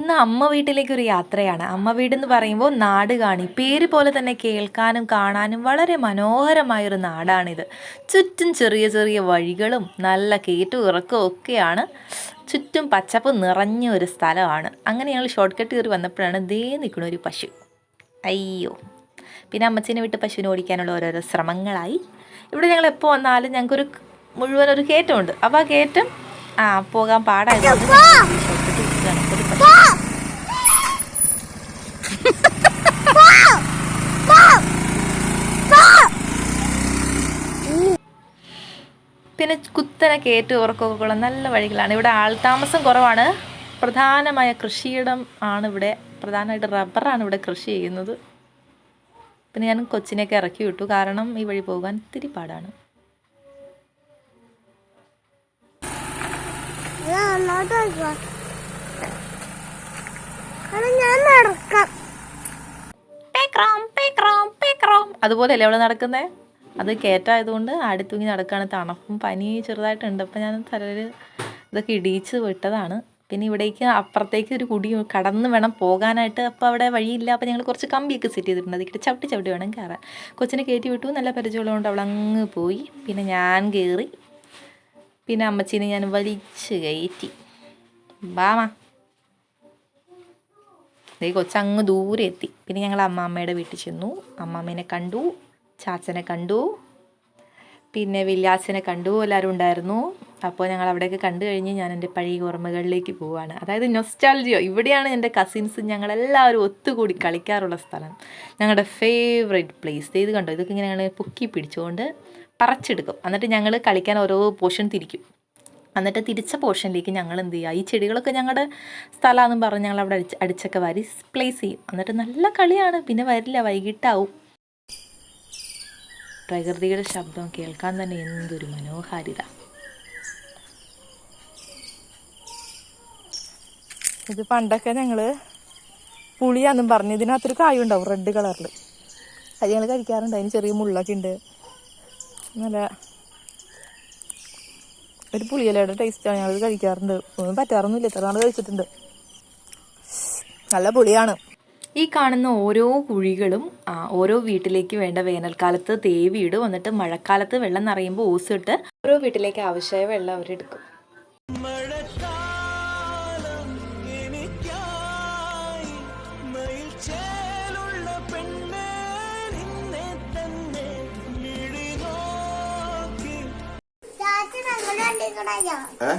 ഇന്ന് അമ്മ വീട്ടിലേക്കൊരു യാത്രയാണ്. അമ്മ വീടെന്ന് പറയുമ്പോൾ നാട് കാണി. പേര് പോലെ തന്നെ കേൾക്കാനും കാണാനും വളരെ മനോഹരമായൊരു നാടാണിത്. ചുറ്റും ചെറിയ ചെറിയ വഴികളും നല്ല കയറ്റവും ഇറക്കവും ഒക്കെയാണ്. ചുറ്റും പച്ചപ്പ് നിറഞ്ഞ ഒരു സ്ഥലമാണ്. അങ്ങനെ ഞങ്ങൾ ഷോർട്ട് കട്ട് കയറി വന്നപ്പോഴാണ് ദേ നിൽക്കുന്ന ഒരു പശു. അയ്യോ. പിന്നെ അമ്മച്ചീനെ വിട്ട് പശുവിനെ ഓടിക്കാനുള്ള ഓരോരോ ശ്രമങ്ങളായി. ഇവിടെ ഞങ്ങൾ എപ്പോൾ വന്നാലും ഞങ്ങൾക്കൊരു മുഴുവൻ ഒരു കയറ്റമുണ്ട്. അപ്പോൾ ആ കയറ്റം ആ പോകാൻ പാടായതുകൊണ്ട് ഷോർട്ട് കട്ട് വിൽക്കുകയാണ് ഇപ്പോൾ ഒരു പശു പിന്നെ കുത്തനെ കയറ്റം ഉറക്കമൊക്കെ ഉള്ള നല്ല വഴികളാണ്. ഇവിടെ ആൾതാമസം കുറവാണ്. പ്രധാനമായ കൃഷിയിടം ആണ് ഇവിടെ. പ്രധാനമായിട്ട് റബ്ബറാണ് ഇവിടെ കൃഷി ചെയ്യുന്നത്. പിന്നെ ഞാൻ കൊച്ചിനെയൊക്കെ ഇറക്കി വിട്ടു. കാരണം ഈ വഴി പോകാൻ ഇത്തിരി പാടാണ്. ഞാൻ നടക്കാം. അതുപോലെയല്ലേ അവിടെ നടക്കുന്നേ? അത് കയറ്റായതുകൊണ്ട് ആടിത്തൂങ്ങി നടക്കുകയാണ് തണുപ്പും പനി ചെറുതായിട്ടുണ്ട്. അപ്പം ഞാൻ തലയിൽ ഇതൊക്കെ ഇടിയിച്ച് വിട്ടതാണ്. പിന്നെ ഇവിടേക്ക് അപ്പുറത്തേക്ക് ഒരു കുടി കടന്ന് വേണം പോകാനായിട്ട്. അപ്പോൾ അവിടെ വഴിയില്ല. അപ്പോൾ ഞങ്ങൾ കുറച്ച് കമ്പിയൊക്കെ സെറ്റ് ചെയ്തിട്ടുണ്ട്. അതിക്കിട്ട് ചവിട്ടി ചവിട്ടി വേണം കയറാൻ. കൊച്ചിനെ കയറ്റി വിട്ടു. നല്ല പരിചയമുള്ളതുകൊണ്ട് അവൾ അങ്ങ് പോയി. പിന്നെ ഞാൻ കയറി. പിന്നെ അമ്മച്ചീനെ ഞാൻ വലിച്ച് കയറ്റി. ബാമാ ദേ കൊച്ചങ്ങ് ദൂരെ എത്തി. പിന്നെ ഞങ്ങൾ അമ്മാമ്മയുടെ വീട്ടിൽ ചെന്നു. അമ്മാമ്മേനെ കണ്ടു ചാച്ചനെ കണ്ടു പിന്നെ വില്ലാച്ചനെ കണ്ടു എല്ലാവരും ഉണ്ടായിരുന്നു. അപ്പോൾ ഞങ്ങൾ അവിടെയൊക്കെ കണ്ടു കഴിഞ്ഞ് ഞാൻ എന്റെ പഴയ ഓർമ്മകളിലേക്ക് പോവുകയാണ് അതായത് നൊസ്റ്റാൾജിയോ ഇവിടെയാണ് എന്റെ കസിൻസ് ഞങ്ങളെല്ലാവരും ഒത്തുകൂടി കളിക്കാറുള്ള സ്ഥലം. ഞങ്ങളുടെ ഫേവറേറ്റ് പ്ലേസ് ഇത് കണ്ടോ? ഇതൊക്കെ ഇങ്ങനെ ഞങ്ങൾ പൊക്കി പിടിച്ചുകൊണ്ട് പറിച്ചെടുക്കും. എന്നിട്ട് ഞങ്ങൾ കളിക്കാൻ ഓരോ പോർഷൻ തിരിക്കും. എന്നിട്ട് തിരിച്ച പോർഷനിലേക്ക് ഞങ്ങൾ എന്ത് ചെയ്യുക? ഈ ചെടികളൊക്കെ ഞങ്ങളുടെ സ്ഥലമാണെന്ന് പറഞ്ഞ് ഞങ്ങൾ അവിടെ അടിച്ച് അടിച്ചൊക്കെ വാരി പ്ലേസ് ചെയ്യും. എന്നിട്ട് നല്ല കളിയാണ്. പിന്നെ വരില്ല. വൈകിട്ടാവും. പ്രകൃതിയുടെ ശബ്ദം കേൾക്കാൻ തന്നെ എന്തൊരു മനോഹാരിത. ഇത് പണ്ടൊക്കെ ഞങ്ങൾ പുളിയാന്നും പറഞ്ഞു ഇതിനകത്തൊരു കായ ഉണ്ടാവും റെഡ് കളറിൽ അത് ഞങ്ങൾ കഴിക്കാറുണ്ട്. അതിന് ചെറിയ മുള്ളൊക്കെ ഉണ്ട്. നല്ല ഒരു പുളിയിലയുടെ ടേസ്റ്റാണ് ഞങ്ങൾ കഴിക്കാറുണ്ട്. ഒന്നും പറ്റാറൊന്നുമില്ല. ഇത്ര നാൾ കഴിച്ചിട്ടുണ്ട്. നല്ല പുളിയാണ്. ഈ കാണുന്ന ഓരോ കുഴികളും ഓരോ വീട്ടിലേക്ക് വേണ്ട വേനൽക്കാലത്ത് തേവിയിടും എന്നിട്ട് മഴക്കാലത്ത് വെള്ളം നിറയുമ്പോൾ ഓസിട്ട് ഓരോ വീട്ടിലേക്ക് ആവശ്യമായ വെള്ളം അവരെടുക്കും ഏ?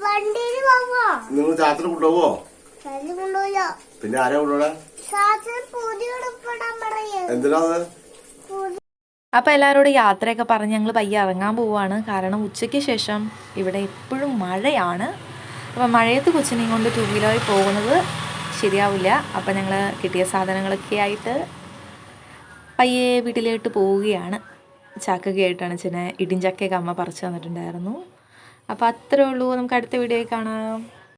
വണ്ടിയിൽ പോവോ? നിങ്ങൾ ചാത്തിന് കൊണ്ടുപോവോ? പിന്നെ ആരാ കൊണ്ടുപോടെ ചാച്ചൻ പുതിയ ഉടുപ്പിടാൻ പറയേ. എന്തിനാ അത്? അപ്പോൾ എല്ലാവരോടും യാത്രയൊക്കെ പറഞ്ഞ് ഞങ്ങൾ പയ്യെ ഇറങ്ങാൻ പോവുകയാണ് കാരണം ഉച്ചയ്ക്ക് ശേഷം ഇവിടെ എപ്പോഴും മഴയാണ്. അപ്പോൾ മഴയത്ത് കൊച്ചിനെയും കൊണ്ട് ടൂ വീലറിൽ പോകുന്നത് ശരിയാവില്ല. അപ്പോൾ ഞങ്ങൾ കിട്ടിയ സാധനങ്ങളൊക്കെ ആയിട്ട് പയ്യെ വീട്ടിലോട്ട് പോവുകയാണ്. ചാക്കൊക്കെ ആയിട്ടാണ് ചില ഇടിഞ്ചക്കയൊക്കെ അമ്മ പറിച്ചു തന്നിട്ടുണ്ടായിരുന്നു. അപ്പോൾ അത്രേ ഉള്ളൂ. നമുക്ക് അടുത്ത വീഡിയോയിൽ കാണാം.